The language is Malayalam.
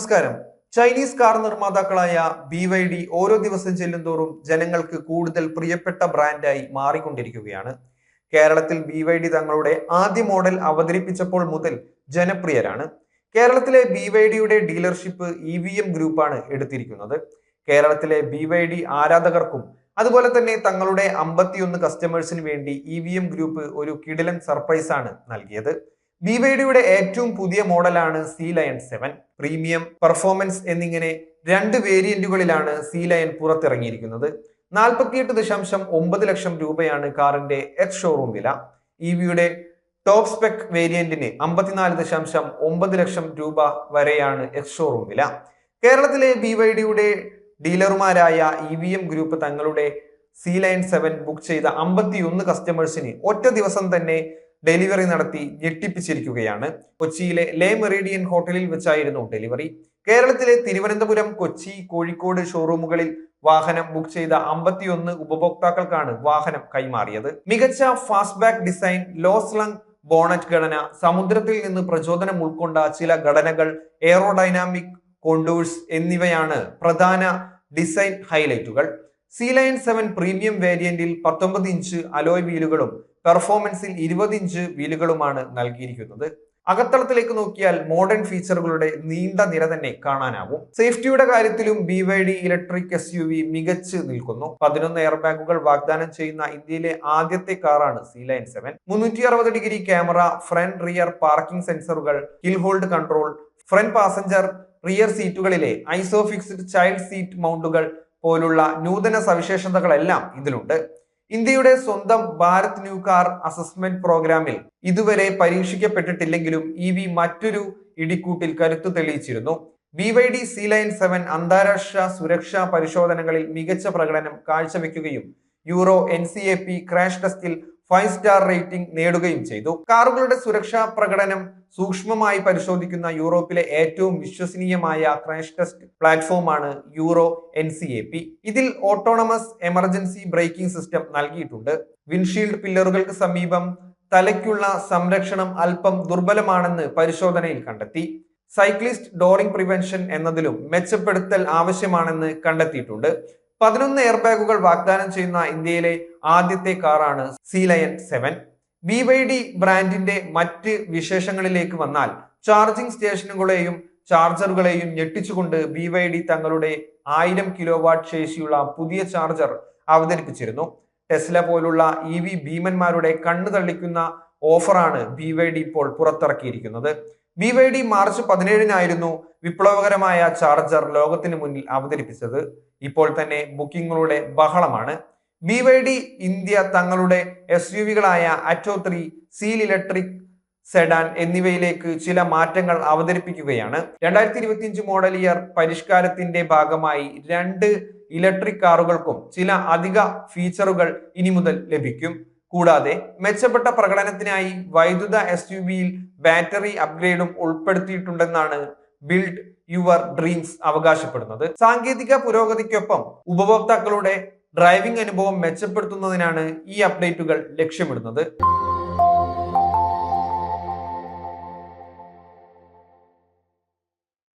നമസ്കാരം. ചൈനീസ് കാർ നിർമ്മാതാക്കളായ ബി വൈ ഡി ഓരോ ദിവസം ചെല്ലുന്തോറും ജനങ്ങൾക്ക് കൂടുതൽ പ്രിയപ്പെട്ട ബ്രാൻഡായി മാറിക്കൊണ്ടിരിക്കുകയാണ്. കേരളത്തിൽ ബി വൈ ഡി തങ്ങളുടെ ആദ്യ മോഡൽ അവതരിപ്പിച്ചപ്പോൾ മുതൽ ജനപ്രിയരാണ്. കേരളത്തിലെ ബി വൈ ഡിയുടെ ഡീലർഷിപ്പ് ഇ വി എം ഗ്രൂപ്പാണ് എടുത്തിരിക്കുന്നത്. കേരളത്തിലെ ബി വൈ ഡി ആരാധകർക്കും അതുപോലെ തന്നെ തങ്ങളുടെ അമ്പത്തിയൊന്ന് കസ്റ്റമേഴ്സിന് വേണ്ടി ഇ വി എം ഗ്രൂപ്പ് ഒരു കിടിലൻ സർപ്രൈസാണ് നൽകിയത്. ബി വൈ ഡിയുടെ ഏറ്റവും പുതിയ മോഡലാണ് Sealion seven premium performance എന്നിങ്ങനെ രണ്ട് വേരിയന്റുകളിലാണ് സി ലയൺ പുറത്തിറങ്ങിയിരിക്കുന്നത്. നാൽപ്പത്തിയെട്ട് ദശാംശം ഒമ്പത് ലക്ഷം രൂപയാണ് കാറിന്റെ എക്സ് ഷോറൂം വില. ഇ വിയുടെ ടോപ്പ് സ്പെക് വേരിയന്റിന് അമ്പത്തിനാല് ദശാംശം ഒമ്പത് ലക്ഷം രൂപ വരെയാണ് എക്സ് ഷോറൂം വില. കേരളത്തിലെ ബി വൈ ഡിയുടെ ഡീലർമാരായ ഇ വി എം ഗ്രൂപ്പ് തങ്ങളുടെ സി ലൈൻ സെവൻ ബുക്ക് ചെയ്ത അമ്പത്തിയൊന്ന് കസ്റ്റമേഴ്സിന് ഒറ്റ ദിവസം തന്നെ ഡെലിവറി നടത്തി ഞെട്ടിപ്പിച്ചിരിക്കുകയാണ്. കൊച്ചിയിലെ ലേ മെറീഡിയൻ ഹോട്ടലിൽ വെച്ചായിരുന്നു ഡെലിവറി. കേരളത്തിലെ തിരുവനന്തപുരം കൊച്ചി കോഴിക്കോട് ഷോറൂമുകളിൽ വാഹനം ബുക്ക് ചെയ്ത അമ്പത്തിയൊന്ന് ഉപഭോക്താക്കൾക്കാണ് വാഹനം കൈമാറിയത്. മികച്ച ഫാസ്റ്റ്ബാക്ക് ഡിസൈൻ ലോസ്ലങ് ബോണറ്റ് ഘടന സമുദ്രത്തിൽ നിന്ന് പ്രചോദനം ഉൾക്കൊണ്ട ചില ഘടനകൾ എയറോഡൈനാമിക് കോണ്ടൂഴ്സ് എന്നിവയാണ് പ്രധാന ഡിസൈൻ ഹൈലൈറ്റുകൾ. സി ലൈൻ സെവൻ പ്രീമിയം വേരിയന്റിൽ പത്തൊമ്പത് ഇഞ്ച് അലോയ് വീലുകളും പെർഫോമൻസിൽ ഇരുപത് ഇഞ്ച് വീലുകളുമാണ് നൽകിയിരിക്കുന്നത്. അകത്തളത്തിലേക്ക് നോക്കിയാൽ മോഡേൺ ഫീച്ചറുകളുടെ നീണ്ട നിര തന്നെ കാണാനാവും. സേഫ്റ്റിയുടെ കാര്യത്തിലും B Y D electric S U V മികച്ച് നിൽക്കുന്നു. പതിനൊന്ന് എയർ ബാഗുകൾ വാഗ്ദാനം ചെയ്യുന്ന ഇന്ത്യയിലെ ആദ്യത്തെ കാറാണ് സി ലൈൻ സെവൻ മുന്നൂറ്റി അറുപത് degree camera front rear parking സെൻസറുകൾ hill hold control front passenger rear സീറ്റുകളിലെ ഐസോഫിക്സ്ഡ് child seat മൗണ്ടുകൾ പോലുള്ള നൂതന സവിശേഷതകളെല്ലാം ഇതിലുണ്ട്. ഇന്ത്യയുടെ സ്വന്തം ഭാരത് ന്യൂ കാർ അസസ്മെന്റ് പ്രോഗ്രാമിൽ ഇതുവരെ പരീക്ഷിക്കപ്പെട്ടിട്ടില്ലെങ്കിലും ഇ വി മറ്റൊരു ഇടിക്കൂട്ടിൽ കരുത്തു തെളിയിച്ചിരുന്നു. B Y D Sealion seven അന്താരാഷ്ട്ര സുരക്ഷാ പരിശോധനകളിൽ മികച്ച പ്രകടനം കാഴ്ചവെക്കുകയും euro N C A P crash ടെസ്റ്റിൽ ഫൈവ് സ്റ്റാർ റേറ്റിംഗ് നേടുകയും ചെയ്തു. കാറുകളുടെ സുരക്ഷാ പ്രകടനം സൂക്ഷ്മമായി പരിശോധിക്കുന്ന യൂറോപ്പിലെ ഏറ്റവും വിശ്വസനീയമായ ക്രാഷ് ടെസ്റ്റ് പ്ലാറ്റ്ഫോമാണ് euro N C A P. ഇതിൽ ഓട്ടോണമസ് എമർജൻസി ബ്രേക്കിംഗ് സിസ്റ്റം നൽകിയിട്ടുണ്ട്. വിൻഷീൽഡ് പില്ലറുകൾക്ക് സമീപം തലയ്ക്കുള്ള സംരക്ഷണം അല്പം ദുർബലമാണെന്ന് പരിശോധനയിൽ കണ്ടെത്തി. സൈക്ലിസ്റ്റ് ഡോറിംഗ് പ്രിവെൻഷൻ എന്നതിലും മെച്ചപ്പെടുത്തൽ ആവശ്യമാണെന്ന് കണ്ടെത്തിയിട്ടുണ്ട്. പതിനൊന്ന് എയർ ബാഗുകൾ വാഗ്ദാനം ചെയ്യുന്ന ഇന്ത്യയിലെ ആദ്യത്തെ കാറാണ് Sealion seven. B Y D ബ്രാൻഡിന്റെ മറ്റ് വിശേഷങ്ങളിലേക്ക് വന്നാൽ ചാർജിംഗ് സ്റ്റേഷനുകളെയും ചാർജറുകളെയും ഞെട്ടിച്ചുകൊണ്ട് ബി വൈ ഡി തങ്ങളുടെ ആയിരം കിലോ വാട്ട് ശേഷിയുള്ള പുതിയ ചാർജർ അവതരിപ്പിച്ചിരുന്നു. ടെസ്ല പോലുള്ള ഇ വി ഭീമന്മാരുടെ കണ്ണു തള്ളിക്കുന്ന ഓഫറാണ് ബി വൈ ഡി ഇപ്പോൾ പുറത്തിറക്കിയിരിക്കുന്നത്. ബി വൈ ഡി മാർച്ച് പതിനേഴിനായിരുന്നു വിപ്ലവകരമായ ചാർജർ ലോകത്തിന് മുന്നിൽ അവതരിപ്പിച്ചത്. ഇപ്പോൾ തന്നെ ബുക്കിങ്ങുകളുടെ ബഹളമാണ്. ബി വൈ ഡി ഇന്ത്യ തങ്ങളുടെ S U വികളായ Atto three Seal electric sedan എന്നിവയിലേക്ക് ചില മാറ്റങ്ങൾ അവതരിപ്പിക്കുകയാണ്. രണ്ടായിരത്തി ഇരുപത്തിയഞ്ച് മോഡൽ ഇയർ പരിഷ്കാരത്തിന്റെ ഭാഗമായി രണ്ട് ഇലക്ട്രിക് കാറുകൾക്കും ചില അധിക ഫീച്ചറുകൾ ഇനി മുതൽ ലഭിക്കും. കൂടാതെ മെച്ചപ്പെട്ട പ്രകടനത്തിനായി വൈദ്യുത എസ് യു വിയിൽ ബാറ്ററി അപ്ഗ്രേഡും ഉൾപ്പെടുത്തിയിട്ടുണ്ടെന്നാണ് ബിൽഡ് യുവർ ഡ്രീംസ് അവകാശപ്പെടുന്നത്. സാങ്കേതിക പുരോഗതിക്കൊപ്പം ഉപഭോക്താക്കളുടെ ഡ്രൈവിംഗ് അനുഭവം മെച്ചപ്പെടുത്തുന്നതിനാണ് ഈ അപ്ഡേറ്റുകൾ ലക്ഷ്യമിടുന്നത്.